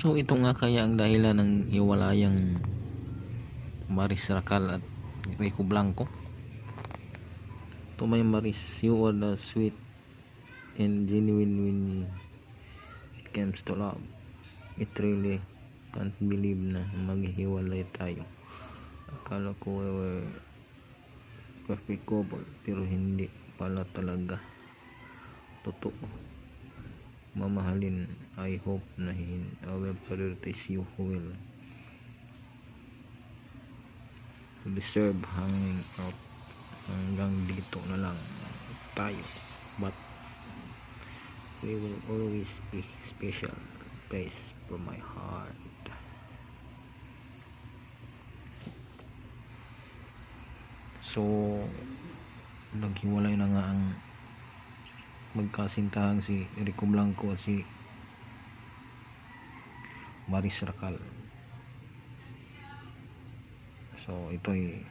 So ito nga kaya ang dahilan ng hiwalayang Maris Racal at Rico Blanco. To my Maris, you are the sweet and genuine when it comes to love. It really can't believe na maghihiwalay tayo. Akala ko we were perfect couple pero hindi pala talaga. Totoo mamahalin. I hope na I will prioritize you will deserve hanging out. Hanggang dito na lang tayo. But we will always be special place for my heart. So naghiwalay na nga ang magkasintahan si Rico Blanco at si Maris Racal. So ito ay